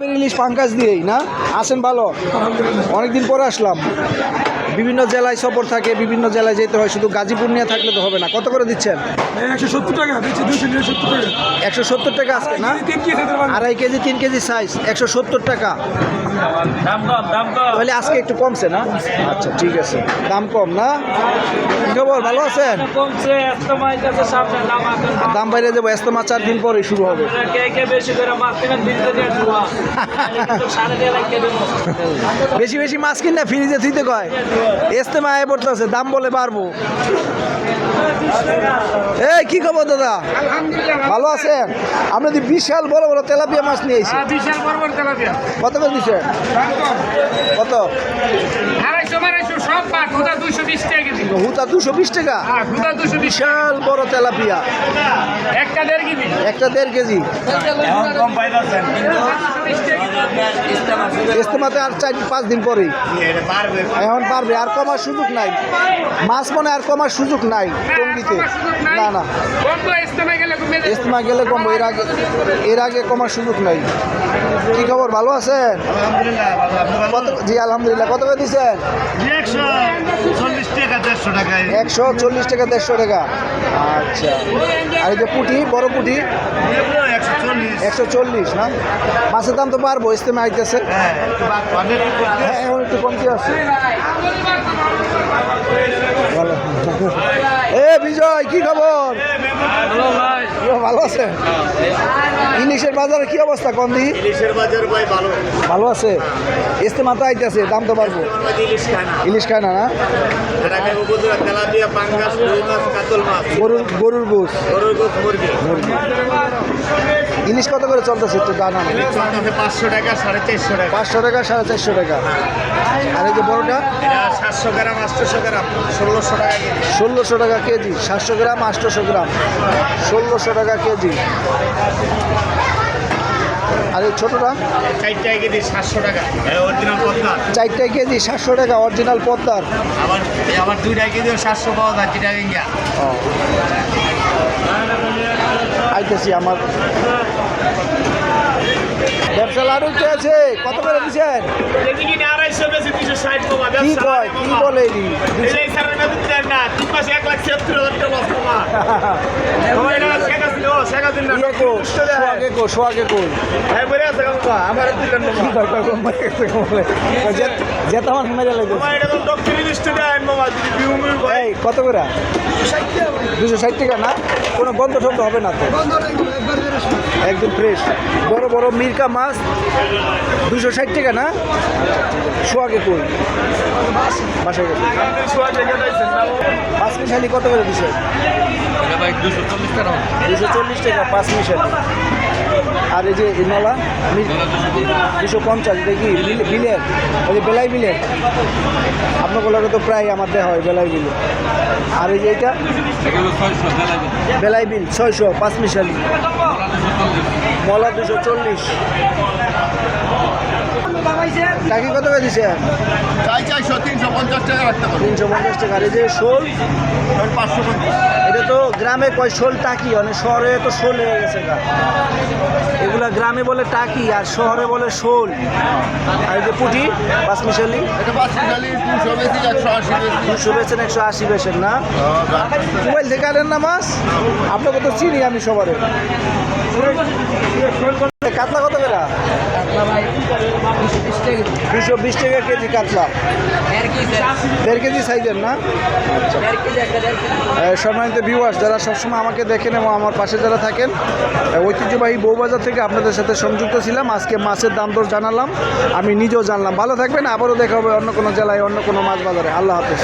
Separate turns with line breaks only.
ইলিশ পাঙ্কাজ দিয়েই না? আসেন ভালো। অনেকদিন পরে আসলাম। বিভিন্ন জেলায় সফর থাকে বিভিন্ন জেলায় যেতে হয় শুধু গাজীপুর নিয়ে থাকলে তো হবে না। কত করে দিচ্ছেন?
একশো সত্তর টাকা
একশো সত্তর টাকা আজকে না? আড়াই কেজি তিন কেজি সাইজ একশো সত্তর টাকা। তাহলে আজকে একটু কমছে না? আচ্ছা ঠিক আছে। দাম কম না? কি খবর ভালো আছেন?
দাম
বাইরে যাব এস্তমা চার দিন পরে শুরু হবে।
কে কে বেশি
বেশি বেশি মাছ কিনা ফ্রিজে থুইতে কয়? এস্তেমা আয় পড়তেছে দাম বলে পারব এই কি খবর দাদা? ভালো আছেন? আপনি তো বিশাল বড় বড় তেলাপিয়া মাছ নিয়ে এসেছি
বিশাল বড় বড় তেলাপিয়া।
কত করে দিচ্ছেন? কত?
বিশ টাকা কেজি।
হুতা দুশো বিশ টাকা?
হ্যাঁ দুশো
বিশাল বড় তেলাপিয়া।
একটা দেড় কেজি।
একটা দেড় কেজি। ইস্তেমাতে আর চার পাঁচ দিন পরেই। এখন পারবে আর কমার সুযোগ নাই। মাছ মনে আর কমার সুযোগ নাই টঙ্গিতে। না না।
ইস্তেমা গেলে
কমবো এর আগে এর আগে কমার সুযোগ নাই। কি খবর ভালো আছেন? জি আলহামদুলিল্লাহ। কত করে দিচ্ছেন?
একশো চল্লিশ টাকা দেড়শো
টাকা। আচ্ছা। আর এই যে পুটি বড় পুটি?
একশো চল্লিশ।
না? মাছের দাম তো পারব ইস্তেমে আইতেছে।
হ্যাঁ
হ্যাঁ এখন একটু কমতি আছে ভালো। এ বিজয় কি খবর? ইয়ো, ভালো আছে? ইলিশের বাজারে কি অবস্থা কন্দি?
ইলিশের বাজার ভাই ভালো।
ভালো আছে? ইস্তেমা তো আইতেছে দাম তো পারব
ইলিশ খায় না।
না গরুর গরুর গোস
গরুর গোস মুরগি।
ইলিশ কত করে চলতেছে একটু
চলতেছে পাঁচশো টাকা সাড়ে চারশো টাকা।
পাঁচশো টাকা সাড়ে চারশো টাকা। আর এই যে বড়টা?
সাতশো গ্রাম আটশোশো গ্রাম ষোলোশো টাকা কেজি।
ষোলোশো টাকা কেজি সাতশো গ্রাম আটশোশো গ্রাম। ষোলোশো টাকা কেজি। আর এই ছোটোটা?
চারটায় কেজি সাতশো টাকা। অরিজিনাল পদ্মা
চারটে কেজি সাতশো টাকা অরিজিনাল পদ্মার।
আবার আবার দুইটায় কেজিও সাতশো পাওয়া যায়
আইতেছি আমার। ব্যবসা লাড়ু কে আছে কত করে দিচ্ছেন
কেজি কিনে আড়াইশো বেশি দুশো ষাট কমা
কি কয় কি বলে
এই স্যারের কাছে দেন না তিন মাসে এক লাখ ছিয়াত্তর হাজার টাকা
কত করে? দুশো ষাট টাকা না? কোনো গন্ধ টন্ধ হবে না তো? একদম ফ্রেশ বড় বড় মিরকা মাছ দুশো ষাট টাকা না? সোয়াগে কই বাসায় গেছে পাঁচ মিশালি কত করে দিছে? দুশো চল্লিশ টাকা পাঁচ মিশালি। আর এই যে নলা দুশো পঞ্চাশ। দেখি বিলের? ওই যে বেলাই বিলের? আপনার তো প্রায় আমার দেওয়া হয় বেলাই বিলে। আর এই যে এটা বেলাই বিল। ছয়শো পাঁচ মিশালি। মলা দুশো চল্লিশ। টাকি কত করে দিছে?
চাই চাইশো তিনশো পঞ্চাশ টাকা রাখতে পারব।
তিনশো পঞ্চাশ টাকা। এই যে শোল?
পাঁচশো পঞ্চাশ।
এটা তো গ্রামে কয় শোল টাকি? মানে শহরে তো শোল হয়ে গেছে এগুলা গ্রামে বলে টাকি আর শহরে বলে শোল। আর এই যে পুঁটি পাঁচ মিশালি
এটা পাঁচশো চালি দুশো
বেছেন একশো আশি বেছেন না? মোবাইল থেকে আনেন না মাছ? আপনাকে তো চিনি আমি সবারে কাতলা কত বেড়া দুশো বিশ টাকা কেজি কাতলা। দেড় কেজি সাইজের না? আহ, সম্মানিত ভিউয়ার্স যারা সবসময় আমাকে দেখেন এবং আমার পাশে যারা থাকেন ঐতিহ্যবাহী বউবাজার থেকে আপনাদের সাথে সংযুক্ত ছিলাম। আজকে মাছের দাম দর জানালাম। আমি নিজেও জানলাম। ভালো থাকবেন। আবারও দেখা হবে অন্য কোনো জেলায় অন্য কোনো মাছ বাজারে। আল্লাহ হাফেজ।